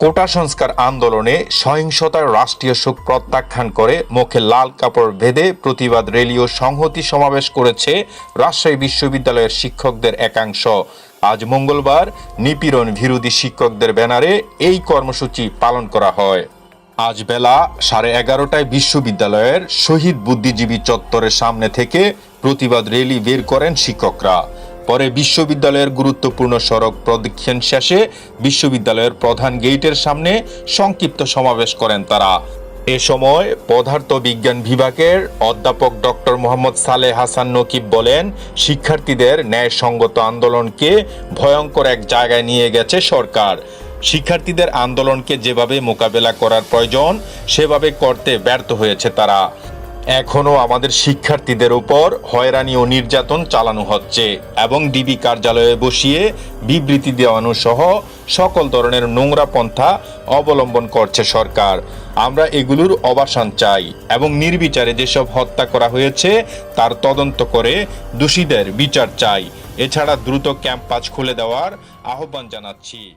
কোটা সংস্কার আন্দোলনে সহিংসতার রাষ্ট্রীয় শোক প্রত্যাখ্যান করে মুখে লাল কাপড় ভেদে প্রতিবাদ র্যালি ও সংহতি সমাবেশ করেছে রাজশাহী বিশ্ববিদ্যালয়ের শিক্ষকদের একাংশ। আজ মঙ্গলবার নিপীড়ন বিরোধী শিক্ষকদের ব্যানারে এই কর্মসূচি পালন করা হয়। আজ বেলা সাড়ে এগারোটায় বিশ্ববিদ্যালয়ের শহীদ বুদ্ধিজীবী চত্বরের সামনে থেকে প্রতিবাদ র্যালি বের করেন শিক্ষকরা। পরে বিশ্ববিদ্যালয়ের গুরুত্বপূর্ণ সড়ক প্রদক্ষিণ শেষে বিশ্ববিদ্যালয়ের প্রধান গেটের সামনে সংক্ষিপ্ত সমাবেশ করেন তারা। এ সময় পদার্থ বিজ্ঞান বিভাগের অধ্যাপক ডক্টর মোহাম্মদ সালেহ হাসান নকিব বলেন, শিক্ষার্থীদের ন্যায়সঙ্গত আন্দোলনকে ভয়ঙ্কর এক জায়গায় নিয়ে গেছে সরকার। শিক্ষার্থীদের আন্দোলনকে যেভাবে মোকাবেলা করার প্রয়োজন, সেভাবে করতে ব্যর্থ হয়েছে তারা। এখনও আমাদের শিক্ষার্থীদের উপর হয়রানি ও নির্যাতন চালানো হচ্ছে এবং ডিবি কার্যালয়ে বসিয়ে বিবৃতি দেওয়ানো সহ সকল ধরনের নোংরা পন্থা অবলম্বন করছে সরকার। আমরা এগুলোর অবসান চাই এবং নির্বিচারে যেসব হত্যা করা হয়েছে, তার তদন্ত করে দোষীদের বিচার চাই। এছাড়া দ্রুত ক্যাম্পাস খুলে দেওয়ার আহ্বান জানাচ্ছি।